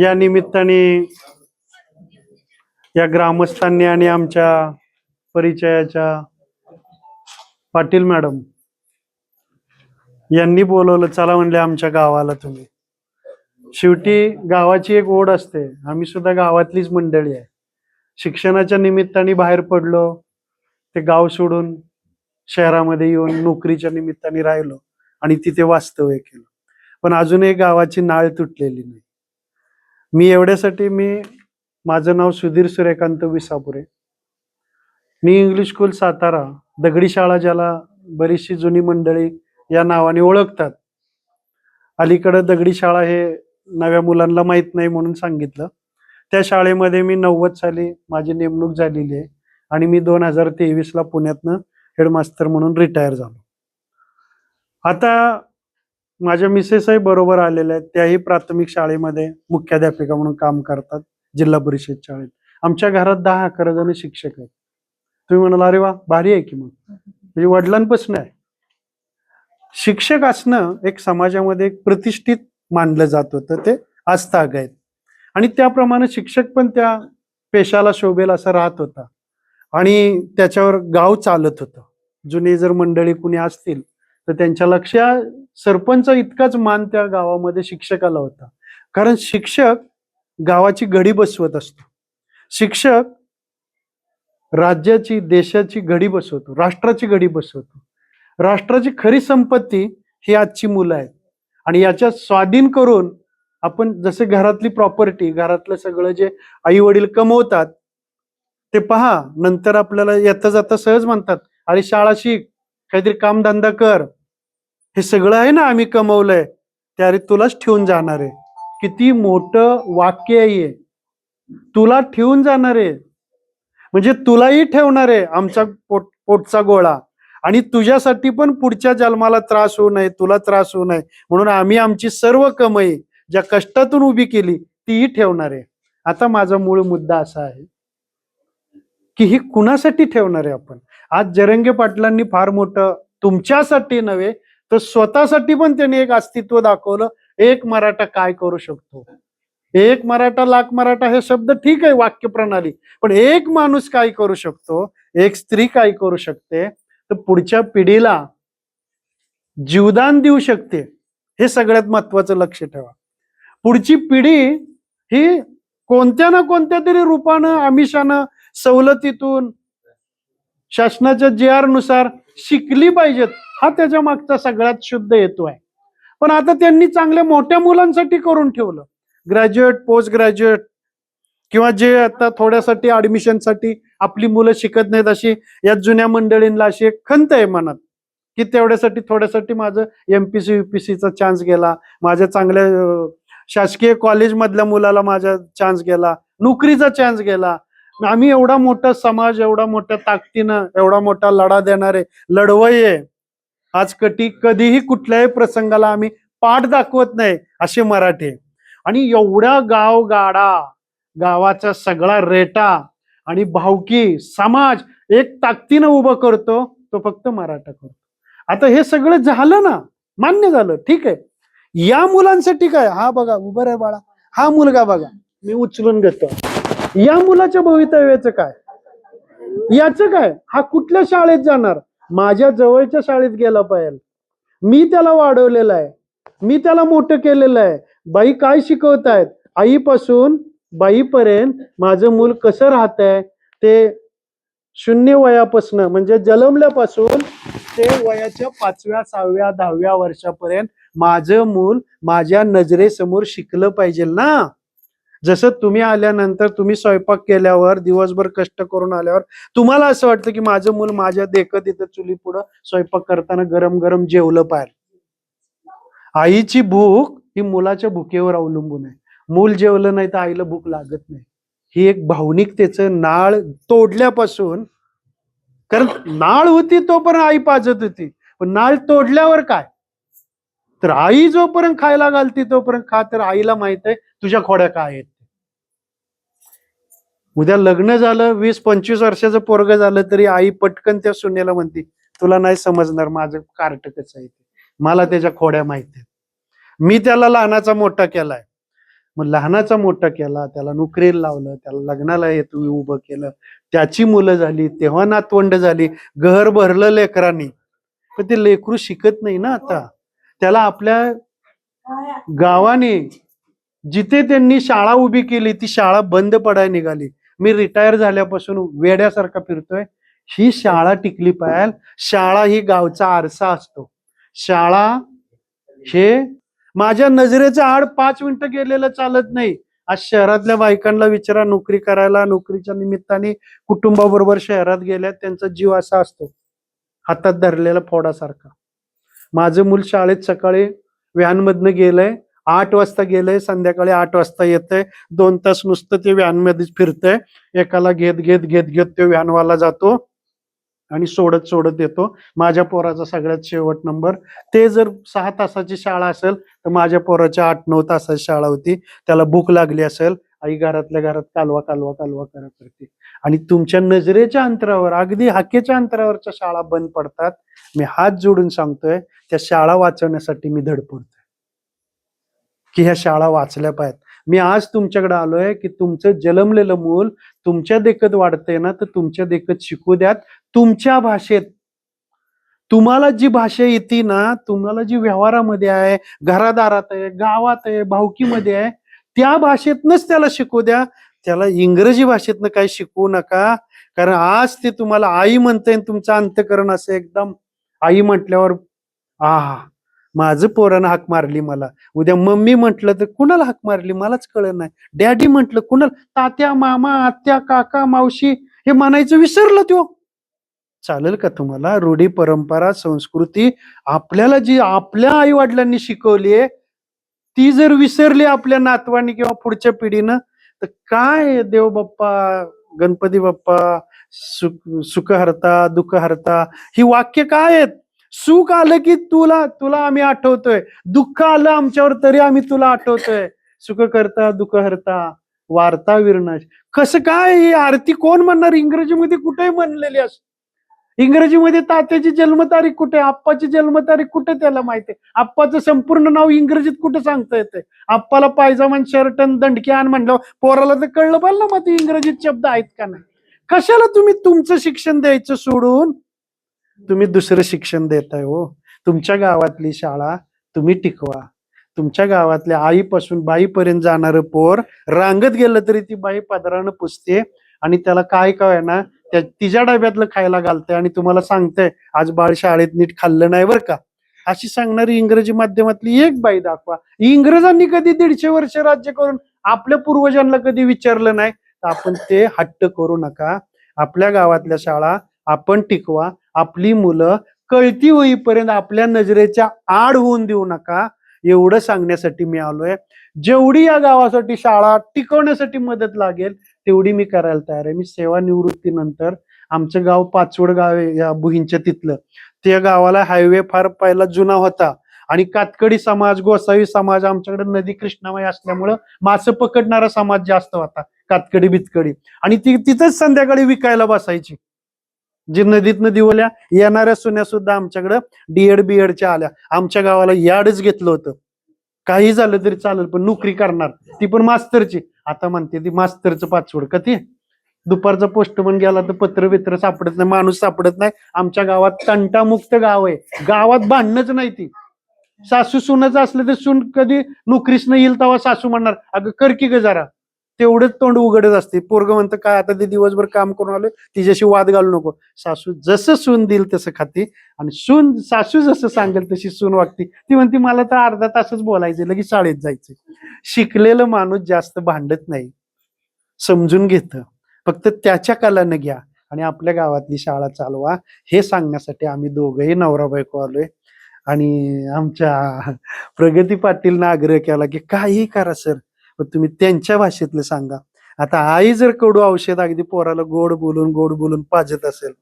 या निमित्ताने या ग्रामस्थांनी आणि आमच्या परिचयाच्या पाटील मॅडम यांनी बोलवलं चला म्हणले आमच्या गावाला तुम्ही. शेवटी गावाची एक ओढ असते. आम्ही सुद्धा गावातलीच मंडळी आहे. शिक्षणाच्या निमित्ताने बाहेर पडलो ते गाव सोडून शहरामध्ये येऊन नोकरीच्या निमित्ताने राहिलो आणि तिथे वास्तव्य केलं. पण अजूनही गावाची नाळ तुटलेली नाही. मी एवढ्यासाठी मी माझं नाव सुधीर सूर्यकांत विसापुरे. मी इंग्लिश स्कूल सातारा दगडी शाळा ज्याला बरीचशी जुनी मंडळी या नावाने ओळखतात. अलीकडं दगडी शाळा हे नव्या मुलांना माहीत नाही म्हणून सांगितलं. त्या शाळेमध्ये मी नव्वद साली माझी नेमणूक झालेली आहे आणि मी दोन हजार तेवीसला पुण्यातनं हेडमास्तर म्हणून रिटायर झालो. आता माझ्या मिसेसही बरोबर आलेल्या आहेत. त्याही प्राथमिक शाळेमध्ये मुख्याध्यापिका म्हणून काम करतात जिल्हा परिषद शाळेत. आमच्या घरात दहा अकरा जण शिक्षक आहेत. तुम्ही म्हणाला अरे वा भारी आहे की मग. म्हणजे वडिलांपासून आहे. शिक्षक असणं एक समाजामध्ये एक प्रतिष्ठित मानलं जात होतं ते आस्थाग आहेत. आणि त्याप्रमाणे शिक्षक पण त्या पेशाला शोभेल असं राहत होता. आणि त्याच्यावर गाव चालत होतं. जुने जर मंडळी कुणी असतील तर त्यांच्या लक्षात सरपंच इतकाच मान त्या गावामध्ये शिक्षकाला होता. कारण शिक्षक गावाची घडी बसवत असतो. शिक्षक राज्याची देशाची घडी बसवतो राष्ट्राची घडी बसवतो. राष्ट्राची खरी संपत्ती ही आजची मुलं आहेत. आणि याच्या स्वाधीन करून आपण जसे घरातली प्रॉपर्टी घरातलं सगळं जे आई वडील कमवतात ते पहा. नंतर आपल्याला येता जाता सहज म्हणतात अरे शाळा शिक काहीतरी कामधंदा कर हे सगळं आहे ना आम्ही कमवलंय ते तुलाच ठेवून जाणार आहे. किती मोठं वाक्य आहे तुला ठेवून जाणार आहे. म्हणजे तुलाही ठेवणार आहे आमचा पोट पोटचा गोळा. आणि तुझ्यासाठी पण पुढच्या जन्माला त्रास होऊ नये तुला त्रास होऊ नये. म्हणून आम्ही आमची सर्व कमाई ज्या कष्टातून उभी केली तीही ठेवणार आहे. आता माझा मूळ मुद्दा असा आहे की ही कुणासाठी ठेवणार आहे आपण? आज जरंगे पाटलांनी फार मोठं तुमच्यासाठी नव्हे तर स्वतःसाठी पण त्यांनी एक अस्तित्व दाखवलं. एक मराठा काय करू शकतो? एक मराठा लाख मराठा हे शब्द ठीक आहे वाक्य प्रणाली पण एक माणूस काय करू शकतो? एक स्त्री काय करू शकते? तर पुढच्या पिढीला जीवदान देऊ शकते. हे सगळ्यात महत्वाचं लक्ष ठेवा. पुढची पिढी ही कोणत्या ना कोणत्या तरी रूपानं आमिषानं सवलतीतून शासनाच्या जे आरनुसार शिकली पाहिजेत. हा त्याच्या मागचा सगळ्यात शुद्ध हेतू आहे. पण आता त्यांनी चांगल्या मोठ्या मुलांसाठी करून ठेवलं. ग्रॅज्युएट पोस्ट ग्रॅज्युएट किंवा जे आता थोड्यासाठी ऍडमिशनसाठी आपली मुलं शिकत नाहीत अशी या जुन्या मंडळींना अशी एक खंत आहे मनात. की तेवढ्यासाठी थोड्यासाठी माझं एमपीसी युपीसीचा चान्स गेला. माझ्या चांगल्या शासकीय कॉलेज मधल्या मुलाला माझा चान्स गेला. नोकरीचा चान्स गेला. आम्ही एवढा मोठा समाज एवढा मोठ्या ताकदीनं एवढा मोठा लढा देणारे लढवय. आहे आज कटी कधीही कुठल्याही प्रसंगाला आम्ही पाठ दाखवत नाही असे मराठी. आणि एवढा गाव गाडा गावाचा सगळा रेटा आणि भावकी समाज एक ताकदीनं उभं करतो तो फक्त मराठा करतो. आता हे सगळं झालं ना मान्य झालं ठीक आहे. या मुलांसाठी काय? हा बघा उभं रे बाळा. हा मुलगा बघा. मी उचलून घेतो. या मुलाच्या भवितव्याचं काय? याचं काय? हा कुठल्या शाळेत जाणार? माझ्या जवळच्या शाळेत गेला पाहिजे. मी त्याला वाढवलेलं आहे. मी त्याला मोठं केलेलं आहे. बाई काय शिकवत आहेत? आईपासून बाईपर्यंत माझं मूल कसं राहत आहे? ते शून्य वयापासून म्हणजे जन्मल्यापासून ते वयाच्या पाचव्या सहाव्या दहाव्या वर्षापर्यंत माझं मूल माझ्या नजरेसमोर शिकलं पाहिजे ना? जसं तुम्ही आल्यानंतर तुम्ही स्वयंपाक केल्यावर दिवसभर कष्ट करून आल्यावर तुम्हाला असं वाटतं की माझं मूल माझ्या देखत इथं चुली पुढं स्वयंपाक करताना गरम गरम जेवलं पाहिजे आईची भूक ही मुलाच्या भुकेवर अवलंबून आहे. मूल जेवलं नाही तर आईला भूक लागत नाही. ही एक भावनिकतेचं नाळ तोडल्यापासून कारण नाळ होती तोपर्यंत आई पाजत होती. पण नाळ तोडल्यावर काय? तर आई जोपर्यंत खायला घालती तोपर्यंत खा तर आईला माहीत आहे तुझ्या खोड्या काय आहेत? उद्या लग्न झालं वीस पंचवीस वर्षाचं पोरग झालं तरी आई पटकन त्या सुनेला म्हणते तुला नाही समजणार माझं कार्ट कसं आहे ते. मला त्याच्या खोड्या माहीत आहेत. मी त्याला लहानाचा मोठा केलाय. मग लहानाचा मोठा केला त्याला नोकरीला लावलं त्याला लग्नाला हे तुम्ही उभं केलं. त्याची मुलं झाली तेव्हा नातवंड झाली घर भरलं लेकरांनी. पण ते लेकरू शिकत नाही ना आता. त्याला आपल्या गावाने जिथे त्यांनी शाळा उभी केली ती शाळा बंद पडायला निघाली. मी रिटायर झाल्यापासून वेड्यासारखा फिरतोय. ही शाळा टिकली पाहिजे शाळा ही गावचा आरसा असतो. शाळा हे माझ्या नजरेचं आड पाच मिनिटं गेलेलं चालत नाही. आज शहरातल्या बायकांना विचारा नोकरी करायला नोकरीच्या निमित्ताने कुटुंबाबरोबर शहरात गेल्या त्यांचा जीव असा असतो. हातात धरलेला फोडासारखा. माझं मूल शाळेत सकाळी व्हॅनमधनं गेलंय. आठ वाजता गेलंय संध्याकाळी आठ वाजता येतंय दोन तास नुसतं ते व्हॅनमध्येच फिरतंय एकाला घेत घेत घेत घेत तो व्हॅनवाला जातो आणि सोडत सोडत येतो. माझ्या पोराचा सगळ्यात शेवट नंबर. ते जर सहा तासाची शाळा असेल तर माझ्या पोराच्या आठ नऊ तासाची शाळा होती. त्याला भूक लागली असेल आई घरातल्या घरात कालवा कालवा कालवा करत करते. आणि तुमच्या नजरेच्या अंतरावर अगदी हाकेच्या अंतरावरच्या शाळा बंद पडतात. मी हात जोडून सांगतोय त्या शाळा वाचवण्यासाठी मी धडपडतोय. की ह्या शाळा वाचल्या पाहिजेत. मी आज तुमच्याकडे आलोय की तुमचं जन्मलेलं मूल तुमच्या देखत वाढतंय ना तर तुमच्या देखत शिकू द्यात. तुमच्या भाषेत. तुम्हाला जी भाषा येते ना तुम्हाला जी व्यवहारामध्ये आहे घरादारात आहे गावात आहे भावकीमध्ये आहे त्या भाषेतनच त्याला शिकू द्या. त्याला इंग्रजी भाषेतनं काही शिकवू नका. कारण आज ते तुम्हाला आई म्हणते तुमचं अंतकरण असं एकदम आई म्हटल्यावर आ माझं पोरानं हाक मारली मला. उद्या मम्मी म्हटलं तर कुणाला हाक मारली? मलाच कळत नाही. डॅडी म्हटलं कुणाला? तात्या मामा आत्या काका मावशी. हे म्हणायचं विसरलं त्यो. चालेल का तुम्हाला? रूढी परंपरा संस्कृती आपल्याला जी आपल्या आई वडिलांनी शिकवली आहे ती जर विसरली आपल्या नातवानी किंवा पुढच्या पिढीनं तर काय देव बाप्पा गणपती बाप्पा सुख सुख हरता दुःख हरता ही वाक्य काय आहेत? सुख आलं की तुला तुला आम्ही आठवतोय. दुःख आलं आमच्यावर तरी आम्ही तुला आठवतोय. सुख करता दुःख हरता वार्ता विरणाश. कसं काय ही आरती कोण म्हणणार? इंग्रजीमध्ये कुठे म्हणलेली असते इंग्रजीमध्ये तात्याची जन्मतारीख कुठे आप्पाची जन्मतारीख कुठे त्याला माहिती आहे? आप्पाचं संपूर्ण नाव इंग्रजीत कुठे सांगता येते आप्पाला पायजामान शर्ट आणि दंडकी आण म्हणलं पोराला तर कळलं पाहिलं मग ते इंग्रजीत शब्द आहेत का नाही? कशाला तुम्ही तुमचं शिक्षण द्यायचं सोडून? तुम्ही दुसरं शिक्षण देताय हो. तुमच्या गावातली शाळा तुम्ही टिकवा. तुमच्या गावातल्या आईपासून बाईपर्यंत जाणारं पोर रांगत गेलं तरी ती बाई पदरानं पुसते आणि त्याला काय काय ना त्या तिच्या डब्यातलं खायला घालते आणि तुम्हाला सांगते आज बाळ शाळेत नीट खाल्लं नाही बरं का. अशी सांगणारी इंग्रजी माध्यमातली एक बाई दाखवा. इंग्रजांनी कधी दीडशे वर्ष राज्य करून आपल्या पूर्वजांना कधी विचारलं नाही. तर आपण ते हट्ट करू नका. आपल्या गावातल्या शाळा आपण टिकवा. आपली मुलं कळती होईपर्यंत आपल्या नजरेच्या आड होऊन देऊ नका एवढं सांगण्यासाठी मी आलोय. जेवढी या गावासाठी शाळा टिकवण्यासाठी मदत लागेल तेवढी मी करायला तयार आहे. मी सेवानिवृत्तीनंतर आमचं गाव पाचवड गाव आहे या बुहींच्या तिथलं. त्या गावाला हायवे फार पहिला जुना होता. आणि कातकडी समाज गोसावी समाज आमच्याकडे नदी कृष्णामय असल्यामुळं मासे पकडणारा समाज जास्त होता कातकडी बितकडी आणि ती तिथंच संध्याकाळी विकायला बसायची. जी नदीतनं दिवल्या येणाऱ्या सुन्या सुद्धा आमच्याकडं डीएड बीएडच्या आल्या. आमच्या गावाला याडच घेतलं होतं. काही झालं तरी चालेल पण नोकरी करणार. ती पण मास्तरची. आता म्हणते ती मास्तरचं पाचवड का ती दुपारचा पोस्टमन गेला तर पत्र बित्र सापडत नाही माणूस सापडत नाही. आमच्या गावात तंटामुक्त गाव आहे. गावात भांडणच नाही ती. सासू सुनच असलं तर सून कधी नोकरीच नाही येईल तेव्हा सासू म्हणणार अगं कर की ग जरा. तेवढंच तोंड उघडत असते. पोरग म्हणतं काय आता ते दिवसभर काम करून आलोय तिच्याशी वाद घालू नको. सासू जसं सून देईल तसं खाते. आणि सून सासू जसं सांगेल तशी सून वागते. ती म्हणते मला तर अर्धा तासच बोलायचं लगेच शाळेत जायचं शिकलेलं माणूस जास्त भांडत नाही. समजून घेतं. फक्त त्याच्या कलानं घ्या आणि आपल्या गावातली शाळा चालवा. हे सांगण्यासाठी आम्ही दोघंही नवरा बायको आलोय. आणि आमच्या प्रगती पाटीलनं आग्रह केला की काही करा सर. मग तुम्ही त्यांच्या भाषेतलं सांगा. आता आई जर कडू औषध अगदी पोराला गोड बोलून गोड बोलून पाजत असेल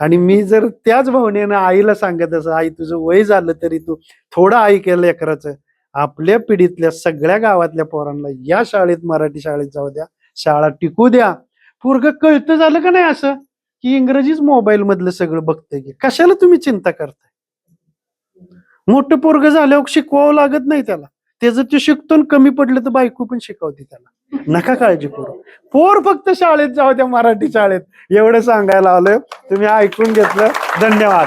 आणि मी जर त्याच भावनेनं आईला सांगत असं आई तुझं वय झालं तरी तू थोडं ऐकेल लेकराचं. आपल्या पिढीतल्या सगळ्या गावातल्या पोरांना या शाळेत मराठी शाळेत जाऊ द्या. शाळा टिकू द्या. पोरग कळतं झालं का नाही असं? की इंग्रजीच मोबाईल मधलं सगळं बघतंय की कशाला तुम्ही चिंता करताय? मोठं पोरग झाल्यावर शिकवावं लागत नाही त्याला. ते जर ते शिकतो कमी पडलं तर बायको पण शिकवते त्याला. नका काळजी करू. पोर फक्त शाळेत जाऊ द्या मराठी शाळेत. एवढं सांगायला आलोय. तुम्ही ऐकून घेतलं. धन्यवाद.